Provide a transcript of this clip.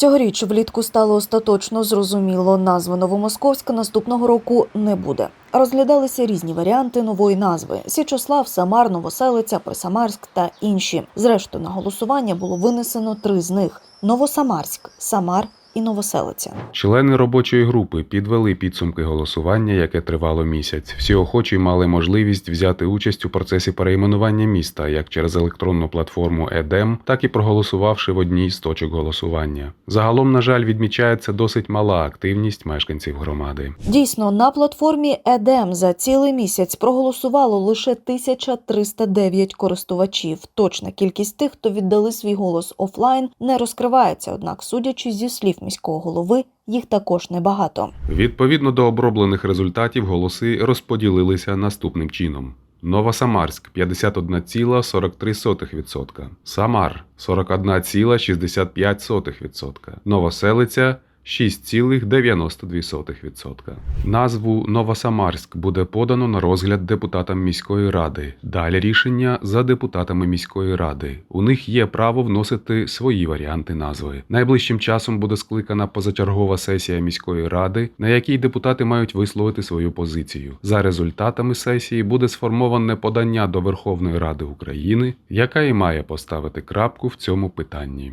Цьогоріч влітку стало остаточно зрозуміло, назви Новомосковська наступного року не буде. Розглядалися різні варіанти нової назви: Січослав, Самар, Новоселиця, Присамарськ та інші. Зрештою, на голосування було винесено три з них: Новосамарськ, Самар і Новоселиця. Члени робочої групи підвели підсумки голосування, яке тривало місяць. Всі охочі мали можливість взяти участь у процесі перейменування міста як через електронну платформу ЕДЕМ, так і проголосувавши в одній з точок голосування. Загалом, на жаль, відмічається досить мала активність мешканців громади. Дійсно, на платформі ЕДЕМ за цілий місяць проголосувало лише 1309 користувачів. Точна кількість тих, хто віддали свій голос офлайн, не розкривається. Однак, судячи зі слів міського голови, їх також небагато. Відповідно до оброблених результатів, голоси розподілилися наступним чином. Новосамарськ 51,43%, Самар 41,65%, Новоселиця 6,92%. Назву Новосамарськ буде подано на розгляд депутатам міської ради. Далі рішення за депутатами міської ради. У них є право вносити свої варіанти назви. Найближчим часом буде скликана позачергова сесія міської ради, на якій депутати мають висловити свою позицію. За результатами сесії буде сформоване подання до Верховної Ради України, яка і має поставити крапку в цьому питанні.